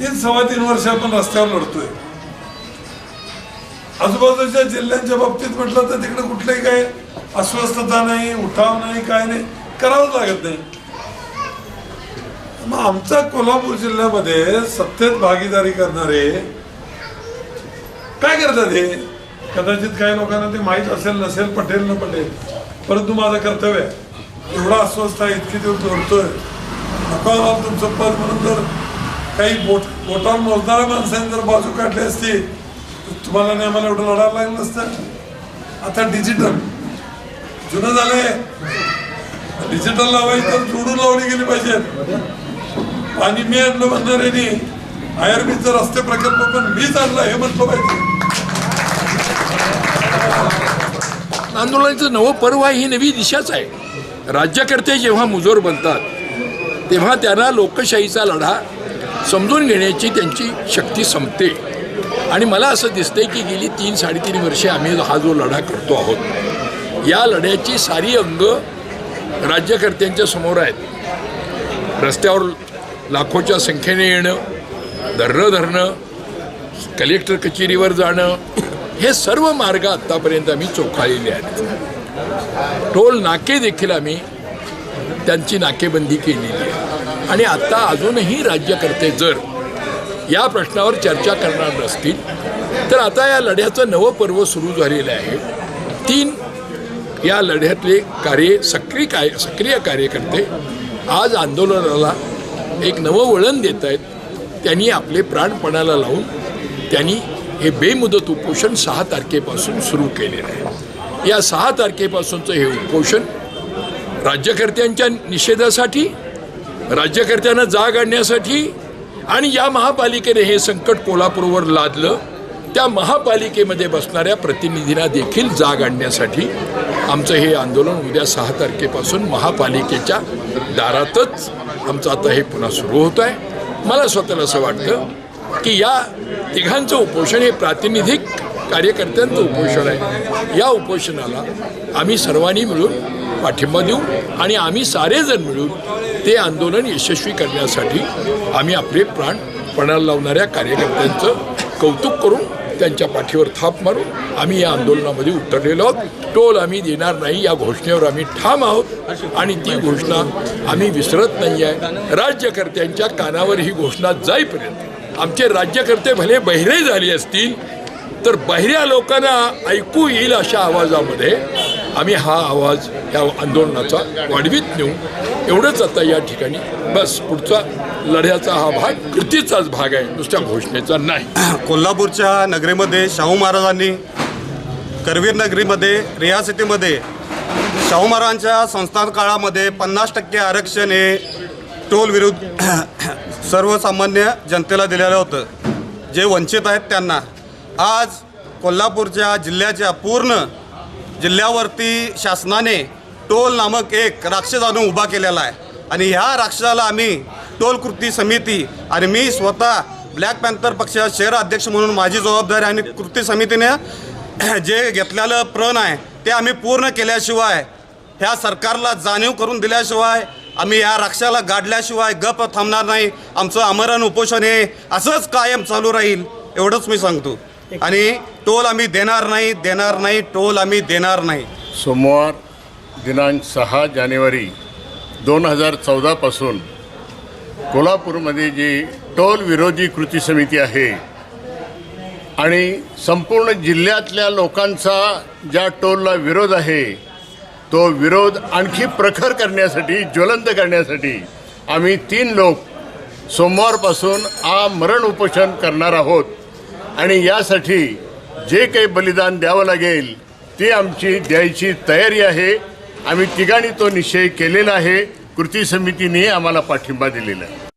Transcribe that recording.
तीन सव्वा तीन वर्ष आपण रस्त्यावर लढतोय. आजूबाजूच्या जिल्ह्यांच्या बाबतीत म्हटलं तर तिकडे कुठलंही काय अस्वस्थता नाही उठाव नाही काय नाही करावंच लागत नाही. मग आमचा कोल्हापूर जिल्ह्यामध्ये सत्तेत भागीदारी करणारे काय करतात हे? कदाचित काही लोकांना ते माहीत असेल नसेल पटेल न पटेल परंतु माझं कर्तव्य आहे. एवढा अस्वस्थ आहे इतकी दिवस लढतोय नको तुमचं पद म्हणून तर काही बोट बोटावर मोजणाऱ्या माणसाने जर बाजू काढली असती तर तुम्हाला नाही आम्हाला एवढं लढायला लागलं नसतं आता डिजिटल जुनं झाले डिजिटल लावायचं तर जोडून लावली गेली पाहिजेत पाणी मी आणलं म्हणणाऱ्यांनी आयआरबीचा रस्ते प्रकल्प पण मीच आणला हे म्हटलं पाहिजे आंदोलनाचं नवं पर्व आहे ही नवी दिशाच आहे. राज्यकर्ते जेव्हा मुजोर बनतात तेव्हा त्यांना लोकशाहीचा लढा समजून घेण्याची त्यांची शक्ती संपते. आणि मला असं दिसतंय की गेली तीन साडेतीन वर्षे आम्ही हा जो लढा करतो आहोत या लढ्याची सारी अंग राज्यकर्त्यांच्या समोर आहेत. रस्त्यावर लाखोच्या संख्येने येणं धरणं धरणं कलेक्टर कचेरीवर जाणं हे सर्व मार्ग आत्तापर्यंत आम्ही चोखाळलेले आहेत. टोल नाके देखील आम्ही त्यांची नाकेबंदी केलेली आहे. आणि आत्ता अजूनही राज्यकर्ते जर या प्रश्नावर चर्चा करणार नसतील तर आता या लढ्याचं नवं पर्व सुरू झालेलं आहे. तीन या लढ्यातले कार्य सक्रिय काय सक्रिय कार्यकर्ते आज आंदोलनाला एक नवं वळण देत आहेत. त्यांनी आपले प्राणपणाला लावून त्यांनी हे बेमुदत उपोषण सहा तारखेपासून सुरू केलेलं आहे. या सहा तारखेपासूनचं हे उपोषण राज्यकर्त्यांच्या निषेधासाठी राज्यकर्त्यांना जाग आणण्यासाठी आणि या महापालिकेने हे संकट कोल्हापूरवर लादलं त्या महापालिकेमध्ये बसणाऱ्या प्रतिनिधींना देखील जाग आणण्यासाठी आमचं हे आंदोलन उद्या सहा तारखेपासून महापालिकेच्या दारातच आमचं आता हे पुन्हा सुरू होत आहे मला स्वतःला असं वाटतं की या तिघांचं उपोषण हे प्रातिनिधिक कार्यकर्त्यांचं उपोषण आहे. या उपोषणाला आम्ही सर्वांनी मिळून पाठिंबा देऊ आणि आम्ही सारेजण मिळून ते आंदोलन यशस्वी करण्यासाठी आम्ही आपले प्राण पणाला लावणाऱ्या कार्यकर्त्यांचं कौतुक करून त्यांच्या पाठीवर थाप मारून आम्ही या आंदोलनामध्ये उतरलेलो आहोत. टोल आम्ही देणार नाही या घोषणेवर आम्ही ठाम आहोत. आणि ती घोषणा आम्ही विसरत नाही आहे. राज्यकर्त्यांच्या कानावर ही घोषणा जाईपर्यंत आमचे राज्यकर्ते भले बहिरे झाले असतील तर बहिऱ्या लोकांना ऐकू येईल अशा आवाजामध्ये आम्ही हा आवाज या आंदोलनाचा वाढवीत नेऊ. एवढंच आता या ठिकाणी बस पुढचा लढ्याचा हा भाग कृतीचाच भाग आहे. नुसत्या घोषणेचा नाही. कोल्हापूरच्या नगरीमध्ये शाहू महाराजांनी करवीर नगरीमध्ये रियासतीमध्ये शाहू महाराजांच्या संस्थान काळामध्ये पन्नास टक्के आरक्षण हे टोल विरुद्ध सर्वसामान्य जनतेला दिलेलं होतं. जे वंचित आहेत त्यांना. आज कोल्हापूरच्या जिल्ह्याच्या पूर्ण जिल्ह्यावरती शासनाने टोल नामक एक राक्षस आणून उभा केलेला आहे. आणि ह्या राक्षसाला आम्ही टोल कृती समिती आणि मी स्वतः ब्लॅक पॅन्थर पक्षाचा शहर अध्यक्ष म्हणून माझी जबाबदारी आणि कृती समितीने जे घेतलेलं प्रण आहे ते आम्ही पूर्ण केल्याशिवाय ह्या सरकारला जाणीव करून दिल्याशिवाय आम्ही या राक्षाला गाडल्याशिवाय गप थांबणार नाही. आमचं आमरण उपोषण हे असंच कायम चालू राहील एवढंच मी सांगतो. आणि टोल आम्ही देणार नाही देणार नाही टोल आम्ही देणार नाही. सोमवार दिनांक सहा जानेवारी दोन हजार चौदापासून कोल्हापूरमध्ये जी टोल विरोधी कृती समिती आहे आणि संपूर्ण जिल्ह्यातल्या लोकांचा ज्या टोलला विरोध आहे तो विरोध आणखी प्रखर करण्यासाठी ज्वलंत करण्यासाठी आम्ही तीन लोक सोमवारपासून आ मरण उपोषण करणार आहोत. आणि यासाठी जे काही बलिदान द्यावं लागेल ते आमची द्यायची तयारी आहे. आम्ही तिघांनी तो निश्चय केलेला आहे. कृती समितीने आम्हाला पाठिंबा दिलेला आहे.